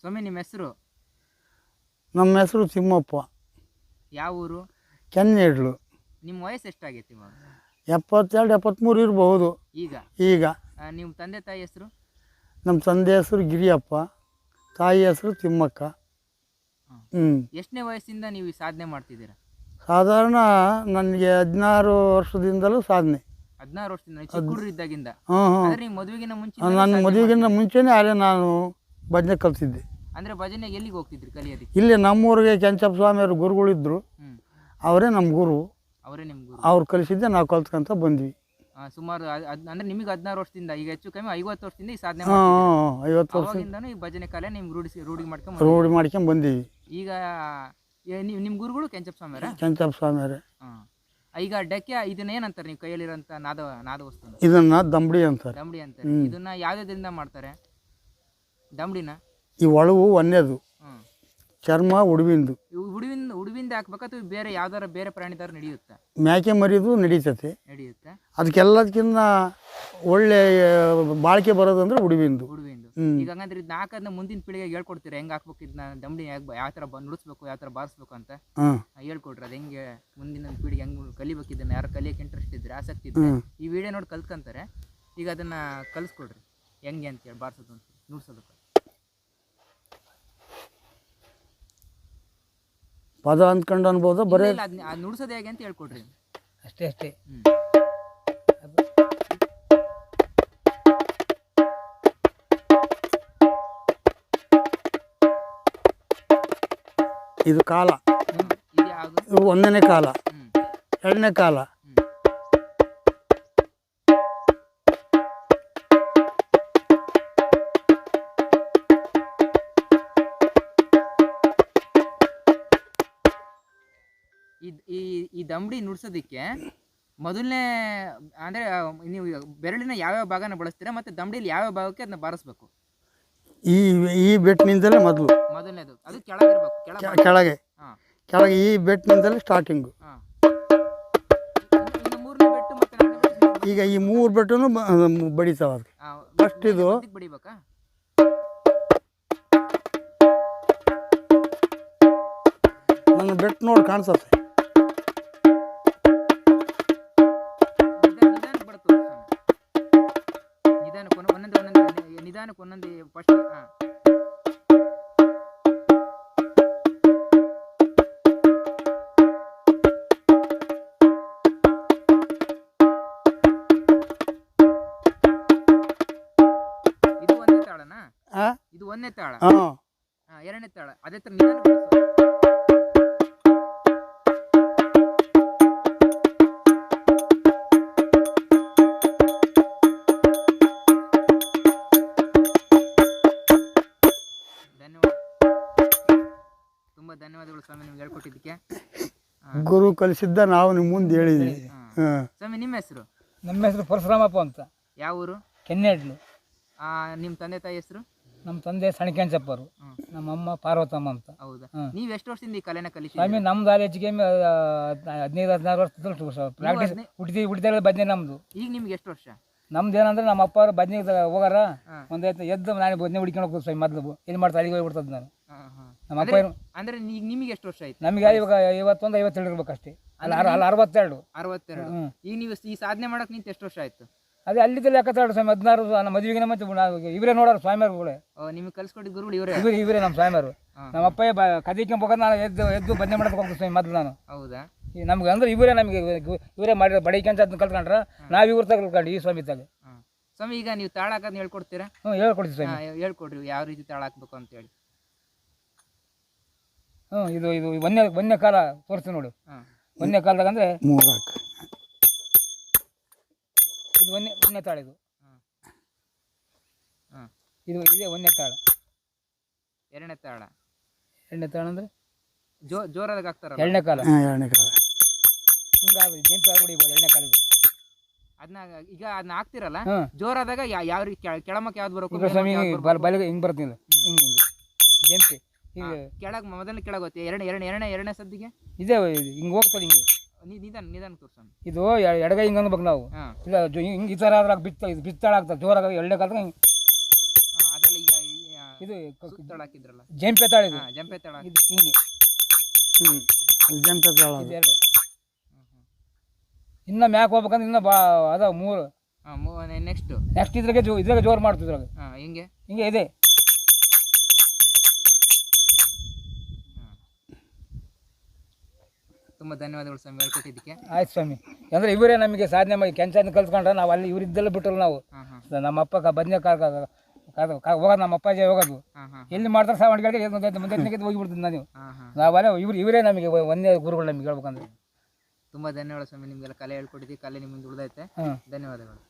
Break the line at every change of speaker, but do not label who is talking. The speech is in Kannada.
ಸ್ವಾಮಿ ನಿಮ್ಮ ಹೆಸರು?
ನಮ್ಮ ಹೆಸರು ತಿಮ್ಮಪ್ಪ.
ಯಾವ ಊರು?
ಕೆನ್ನೇಡ್ಲು.
ನಿಮ್ಮ ವಯಸ್ಸು ಎಷ್ಟಾಗೈತಿ ಇವಾಗ?
ಎಪ್ಪತ್ತೆರಡು ಎಪ್ಪತ್ತ್ಮೂರು ಇರಬಹುದು.
ಈಗ?
ಈಗ.
ಆ, ನಿಮ್ಮ ತಂದೆ ತಾಯಿ ಹೆಸರು?
ನಮ್ಮ ತಂದೆ ಹೆಸರು ಗಿರಿಯಪ್ಪ ತಾಯಿ ಹೆಸರು ತಿಮ್ಮಕ್ಕ. ಹ್ಞೂ
ಎಷ್ಟನೇ ವಯಸ್ಸಿಂದ ನೀವು ಈ ಸಾಧನೆ ಮಾಡ್ತಿದ್ದೀರಾ?
ಸಾಧಾರಣ ನನಗೆ ಹದಿನಾರು ವರ್ಷದಿಂದಲೂ ಸಾಧನೆ.
ಹದಿನಾರು ವರ್ಷದಿಂದ ಚಿಕ್ಕ ಹುಡುಗರು ಇದ್ದಾಗಿಂದ.
ಹ್ಞೂ ಹ್ಞೂ
ಅಂದ್ರೆ ನೀವು ಮದುವೆಗಿನ ಮುಂಚೆ
ನನ್ನ ಮದುವೆಗಿಂತ ಮುಂಚೆನೇ ಅಲ್ಲೇ ನಾನು ಭಜನೆ ಕಲ್ತಿದ್ದೆ.
ಅಂದ್ರೆ ಭಜನೆಗೆ ಎಲ್ಲಿಗೆ ಹೋಗ್ತಿದ್ರಿ ಕಲಿಯೋದಕ್ಕೆ?
ಇಲ್ಲಿ ನಮ್ಮೂರಿಗೆ ಕೆಂಚಪ್ಪ ಸ್ವಾಮಿಯವ್ರ ಗುರುಗಳಿದ್ದರು
ಹ್ಮ್.
ಅವರೇ ನಮ್ಮ ಗುರು.
ಅವರೇ ನಿಮ್ಮ ಗುರು.
ಅವ್ರು ಕಲಿಸಿದ್ದೆ ನಾವು ಕಲ್ತ್ಕೊಂತ ಬಂದ್ವಿ.
ಸುಮಾರು ಅದ್- ಅದ್- ಅಂದ್ರೆ ನಿಮಗೆ ಹದಿನಾರು ವರ್ಷದಿಂದ ಈಗ ಹೆಚ್ಚು ಕಮ್ಮಿ ಐವತ್ತು ವರ್ಷದಿಂದ ಈ ಸಾಧನೆ
ಹಾಂ. ಐವತ್ತು ವರ್ಷ.
ಅವಾಗಿಂದನೂ ಈ ಭಜನೆ ಕಲೆ ನಿಮ್ಗೆ ರೂಢಿಸಿ ರೂಢಿ ಮಾಡ್ಕೊಂಡ್
ರೂಢಿ ಮಾಡ್ಕೊಂಡು ಬಂದೀವಿ.
ಈಗ ಏ- ನಿಮ್ಮ ಗುರುಗಳು ಕೆಂಚಪ್ಪ ಸ್ವಾಮಿಯರ
ಕೆಂಚಪ್ಪ ಸ್ವಾಮಿಯವರೇ.
ಹಾಂ. ಈಗ ಡಕ್ಕೆ ಇದನ್ನ ಏನಂತಾರೆ ನೀವು ಕೈಯಲ್ಲಿರೋಂಥ ನಾದ ನಾದ ವಸ್ತು
ಇದನ್ನು ದಂಬಡಿ ಅಂತಾರೆ.
ದಂಬಡಿ ಅಂತಾರೆ. ಇದನ್ನ ಯಾವ್ಯಾವ್ದ್ರಿಂದ ಮಾಡ್ತಾರೆ? ದಂಬಡಿನ?
ಈ ಒಳವು ಒಂದೇದು ಚರ್ಮ ಉಡುವಿಂದು.
ಇವು ಉಡುವಿಂದ ಉಡುವಿಂದ ಹಾಕ್ಬೇಕಾ ಅಥವಾ ಬೇರೆ ಯಾವ್ದಾರ ಬೇರೆ ಪ್ರಾಣಿದಾರ ನಡೆಯುತ್ತಾ?
ಮೇಕೆ ಮರಿದು ನಡೀತತೆ.
ನಡೆಯುತ್ತಾ?
ಅದಕ್ಕೆಲ್ಲದಕ್ಕಿಂತ ಒಳ್ಳೆ ಬಾಳಿಕೆ ಬರೋದಂದ್ರೆ ಉಡುವಿಂದು.
ಉಡುವಿಂದು.
ಹ್ಮ್.
ಈಗ ಹಂಗಂದ್ರೆ ಇದನ್ನ ಹಾಕೋದನ್ನ ಮುಂದಿನ ಪೀಳಿಗೆಗೆ ಹೇಳ್ಕೊಡ್ತೀರಾ? ಹೆಂಗ್ ಹಾಕ್ಬೇಕು ಇದನ್ನ ದಂಬಡಿ ಯಾವ ಥರ ಬಂದು ನುಡಿಸ್ಬೇಕು ಯಾವ ಥರ ಬಾರಿಸ್ಬೇಕು ಅಂತ?
ಹಾಂ.
ಹೇಳ್ಕೊಡ್ರಿ. ಅದು ಹೆಂಗೆ ಮುಂದಿನ ಪೀಳಿಗೆ ಹೆಂಗ್ ಕಲಿಬೇಕು ಇದನ್ನ? ಯಾರು ಕಲಿಯಕ್ಕೆ ಇಂಟ್ರೆಸ್ಟ್ ಇದ್ರೆ ಆಸಕ್ತಿ ಇದ್ರೆ? ಈ ವಿಡಿಯೋ ನೋಡಿ ಕಲ್ತ್ಕೊಂತಾರೆ. ಈಗ ಅದನ್ನ ಕಲಿಸ್ಕೊಡ್ರಿ. ಹೆಂಗೆ ಅಂತೇಳಿ ಬಾರಿಸೋದು ಅಂತ ನುಡ್ಸೋದಕ್ಕೆ
ಪದ ಅಂದ್ಕೊಂಡು ಅನ್ಬೋದು ಬರೀ
ನುಡ್ಸೋದು ಹೇಗೆ ಅಂತ ಹೇಳ್ಕೊಡ್ರಿ.
ಅಷ್ಟೇ ಅಷ್ಟೇ.
ಹ್ಮ್.
ಇದು ಕಾಲ.
ಇದು
ಒಂದನೇ ಕಾಲ.
ಹ್ಮ್.
ಎರಡನೇ ಕಾಲ.
ಈ ಈ ದಂಬಡಿ ನುಡ್ಸೋದಕ್ಕೆ ಮೊದಲನೇ ಅಂದರೆ ನೀವು ಬೆರಳಿನ ಯಾವ್ಯಾವ ಭಾಗನ ಬಳಸ್ತೀರಾ ಮತ್ತು ದಂಬಡಿಲಿ ಯಾವ್ಯಾವ ಭಾಗಕ್ಕೆ ಅದನ್ನ ಬಾರಿಸ್ಬೇಕು?
ಈ ಈ ಬೆಟ್ಟಿನಿಂದಲೇ ಮೊದಲು.
ಮೊದಲನೇದು. ಅದು ಕೆಳಗಿರ್ಬೇಕು. ಕೆಳ
ಕೆಳಗೆ.
ಹಾಂ.
ಕೆಳಗೆ ಈ ಬೆಟ್ಟಿನಿಂದಲೇ ಸ್ಟಾರ್ಟಿಂಗು ಈಗ ಈ ಮೂರು ಬೆಟ್ಟನು ಬಡಿತಾವ ಅದಕ್ಕೆ ಫಸ್ಟ್ ಇದು.
ಬಡಿಬೇಕಾ?
ನನ್ನ ಬೆಟ್ಟು ನೋಡಿ ಕಾಣಿಸುತ್ತೆ.
ಒಂದೊಂದು ನಿಧಾನಕ್ಕೆ ಒಂದೊಂದು ಫಸ್ಟ್ ಹಾಂ ಇದು ಒಂದನೇ ತಾಳನಾ
ಹಾಂ
ಇದು ಒಂದನೇ ತಾಳ
ಹಾಂ
ಹಾ, ಎರಡನೇ ತಾಳ ಅದೇ ಥರ ನಿಧಾನಕ್ಕೆ ಧನ್ಯವಾದಗಳು ಸ್ವಾಮಿ ನಿಮ್ಗೆ ಹೇಳ್ಕೊಟ್ಟಿದ್ದಕ್ಕೆ?
ಗುರು ಕಲಿಸಿದ್ದ ನಾವು ನಿಮ್ಮ ಮುಂದೆ ಹೇಳಿದ್ವಿ.
ಹಾ. ಸ್ವಾಮಿ ನಿಮ್ಮ ಹೆಸರು?
ನಮ್ಮ ಹೆಸರು ಪರಶುರಾಮಪ್ಪ ಅಂತ.
ಯಾವ ಊರು?
ಕೆನ್ನೆಡ್ಲು.
ನಿಮ್ಮ ತಂದೆ ತಾಯಿ ಹೆಸರು?
ನಮ್ಮ ತಂದೆ ಸಣಕೆಂಚಪ್ಪರು. ನಮ್ಮ ಅಮ್ಮ ಪಾರ್ವತಮ್ಮ ಅಂತ.
ಹೌದಾ. ನೀವು ಎಷ್ಟು ವರ್ಷದಿಂದ ಈ ಕಲೆನ
ಸ್ವಾಮಿ
ನಮ್ದು
ನಮ್ಮ ಗೇಮ್ ಹದಿನೈದು ಹದಿನಾರು ವರ್ಷ ಪ್ರಾಕ್ಟೀಸ್
ಹುಟ್ಟಿ
ಹುಟ್ಟಿದ ಹುಟ್ಟಿದಾಗ ಬದ್ನೆ ನಮ್ಮದು
ಈಗ ನಿಮ್ಗೆ ಎಷ್ಟು ವರ್ಷ?
ನಮ್ದು ಏನಂದ್ರೆ ನಮ್ಮ ಅಪ್ಪ ಅವ್ರು ಬದ್ನೆ ಹೋಗಾರ.
ಹಾ.
ಒಂದು ಎದ್ದು ಎದ್ದು ನಾನು ಬದ್ನೆ ಹುಡ್ಕೊಂಡು ಹೋಗ್ತದೆ ಸ್ವಾಮಿ ಮೊದಲು. ಎಲ್ಲಿ ಮಾಡ್ತಾ ಅಲ್ಲಿಗೆ ಹೋಗ್ಬಿಡ್ತದೆ ನಾನು. ನಮ್ಮ ಅಪ್ಪ
ಅಂದ್ರೆ ಈಗ ನಿಮಗೆ ಎಷ್ಟು ವರ್ಷ ಆಯ್ತು?
ನಮಗೆ ಇವಾಗ ಐವತ್ತೊಂದು ಐವತ್ತೆರಡು ಇರ್ಬೇಕು ಅಷ್ಟೇ ಅಲ್ಲ ಅರ- ಅಲ್ಲ ಅರವತ್ತೆರಡು.
ಅರವತ್ತೆರಡು.
ಹ್ಮ್.
ಈಗ ನೀವು ಈ ಸಾಧನೆ ಮಾಡಕ್ ನಿಂತು ಎಷ್ಟು ವರ್ಷ ಆಯ್ತು?
ಅದೇ ಅಲ್ಲಿದ್ದ ಲೆಕ್ಕತ್ತಾಡು ಸ್ವಾಮಿ ಹದಿನಾರು ನಮ್ಮ ಮದುವೆಗೆ ಮತ್ತೆ ಇವರೇ ನೋಡೋರು ಸ್ವಾಮಿಯರುಗಳೇ
ನಿಮಗೆ ಕಲ್ಸ್ಕೊಟ್ಟಿದ್ದ ಗುರುಗಳು ಇವರೇ?
ಇವರೇ ಇವರೇ ನಮ್ಮ ಸ್ವಾಮಿಯವರು.
ಹಾ.
ನಮ್ಮ ಅಪ್ಪ ಕದಿಕೊಂಡ್ ಹೋಗೋದು ನಾನು ಎದ್ದು ಎದ್ದು ಬದ್ನೆ ಮಾಡಕ್ಕೆ ಹೋಗ್ತೀನಿ ಸ್ವಾಮಿ ಮೊದಲು ನಾನು.
ಹೌದಾ?
ಈ ನಮ್ಗೆ ಅಂದ್ರೆ ಇವರೇ ನಮಗೆ ಇವರೇ ಮಾಡಿರೋ ಬಡಿಕಂತ ಅದನ್ನ ಕಲ್ತ್ಕೊಂಡ್ರೆ ನಾವು ಇವ್ರ ತಗ ಕಲ್ತ್ಕೊಂಡು ಈ ಸ್ವಾಮಿ ತಗ
ಹಾ. ಸ್ವಾಮಿ ಈಗ ನೀವು ತಾಳ ಹಾಕೋದ್ ಹೇಳ್ಕೊಡ್ತೀರಾ?
ಹ್ಞೂ ಹೇಳ್ಕೊಡ್ತೀವಿ ಸ್ವಾಮಿ.
ಹಾ, ಹೇಳ್ಕೊಡ್ರಿ ಯಾವ ರೀತಿ ತಾಳ ಹಾಕ್ಬೇಕು ಅಂತ ಹೇಳಿ
ಹ್ಞೂ ಇದು ಇದು ಒಂದೇ ಒಂದೇ ಕಾಲ ತೋರಿಸ್ತೀವಿ ನೋಡು.
ಹಾ.
ಒಂದೇ ಕಾಲದಾಗ ಅಂದರೆ
ಮೂರಾಕು.
ಇದು ಒಂದೇ ಒಂದೇ ತಾಳ ಇದು.
ಹಾ.
ಇದು ಇದೇ ಒಂದೇ ತಾಳ
ಎರಡನೇ ತಾಳ.
ಎರಡನೇ ತಾಳ ಅಂದರೆ?
ಜೋ ಜೋರಾದಾಗ ಹಾಕ್ತಾರೆ
ಎರಡನೇ ಕಾಲ.
ಹಾಂ ಎರಡನೇ ಕಾಲ.
ಹಿಂಗಾಗಿ ಜಂಪ್ ಆಗ್ಬಿಡಿ ಎರಡನೇ ಕಾಲ
ಅದನ್ನ ಈಗ ಅದನ್ನ ಹಾಕ್ತಿರಲ್ಲ? ಜೋರಾದಾಗ ಯಾವ ರೀತಿ ಕೆಳ- ಕೆಳಮಕ್ಕೆ ಯಾವ್ದು
ಸ್ವಾಮಿ ಬಲ ಬಲಿಗೆ ಹಿಂಗೆ ಬರ್ತೀನಿ ಹಿಂಗೆ ಹಿಂಗೆ. ಜಂಪಿ ಈಗ
ಕೆಳಗೆ ಮೊದಲನೇ ಕೆಳಗೆ ಹೋಗುತ್ತೆ ಎರಡನೇ ಎರಡನೇ ಎರಡನೇ ಎರಡನೇ ಸದ್ದಿಗೆ?
ಇದೇ ಹಿಂಗೆ ಹೋಗ್ತದೆ ಹಿಂಗೆ.
ನಿಧಾನ ನಿಧಾನ ತೋರ್ಸೋಣ
ಇದು ಎಡಗ ಹಿಂಗೆ ಅನ್ಬೇಕು ನಾವು.
ಹಾ.
ಇಲ್ಲ ಹಿಂಗೆ ಈ ಥರ ಆದ್ರೆ ಬಿತ್ತ ಇದು ಬಿತ್ತಾಳ ಆಗ್ತದೆ ಜೋರಾಗ ಎರಡನೇ ಕಾಲದಾಗ ಹಿಂಗೆ.
ಈಗ
ಇದು
ಸುತ್ತಳ ಹಾಕಿದ್ರಲ್ಲ
ಜಂಪೆ ತಾಳ ಇದು.
ಜಂಪೆ ತಾಳ
ಇದು ಹಿಂಗೆ.
ಹ್ಞೂ ಜಂಪೆ ತಾಳ.
ಇದೆರಡು ಇನ್ನು ಮ್ಯಾಕ್ ಹೋಗ್ಬೇಕಂದ್ರೆ ಇನ್ನ ಬಾ ಅದ ಮೂರು.
ನೆಕ್ಸ್ಟ್.
ನೆಕ್ಸ್ಟ್ ಇದ್ರಾಗೆ ಜೋ ಇದ್ರಾಗೆ ಜೋರು ಮಾಡ್ತಿದ್ರಾಗ
ಹಾಂ ಹಿಂಗೆ?
ಹಿಂಗೆ ಇದೆ.
ತುಂಬಾ ಧನ್ಯವಾದಗಳು ಸ್ವಾಮಿ ಹೇಳ್ಕೊಟ್ಟಿದ್ದಕ್ಕೆ
ಆಯ್ತು ಸ್ವಾಮಿ. ಅಂದ್ರೆ ಇವರೇ ನಮಗೆ ಸಾಧನೆ ಮಾಡಿ ಕೆಂಚಂದ ಕಲ್ತ್ಕೊಂಡ್ರೆ ನಾವು ಅಲ್ಲಿ ಇವರಿದ್ದೆಲ್ಲ ಬಿಟ್ಟಲ್ಲ ನಾವು.
ಹಾ ಹಾ.
ನಮ್ಮ ಅಪ್ಪ ಕ ಬದನೆ ಕಾಲ ಹೋಗೋದು ನಮ್ಮ ಅಪ್ಪಾಜಿ ಹೋಗೋದು. ಎಲ್ಲಿ ಮಾಡ್ತಾರೆ ಸಾವಣಿಗೆ ಮುಂದೆ ಮುಂದೆ ಹೋಗಿಬಿಡ್ತೀನಿ ನಾನು.
ಹಾ ಹಾ.
ನಾವಲ್ಲ ಇವ್ರು ಇವರೇ ನಮಗೆ ಒಂದೇ ಗುರುಗಳು ನಮಗೆ ಹೇಳ್ಬೇಕಂದ್ರೆ.
ತುಂಬಾ ಧನ್ಯವಾದ ಸ್ವಾಮಿ ನಿಮಗೆಲ್ಲ ಕಲೆ ಹೇಳ್ಕೊಟ್ಟಿದ್ದೀವಿ ಕಲೆ ನಿಮ್ಮಿಂದ ಉಳಿದೈತೆ. ಧನ್ಯವಾದಗಳು.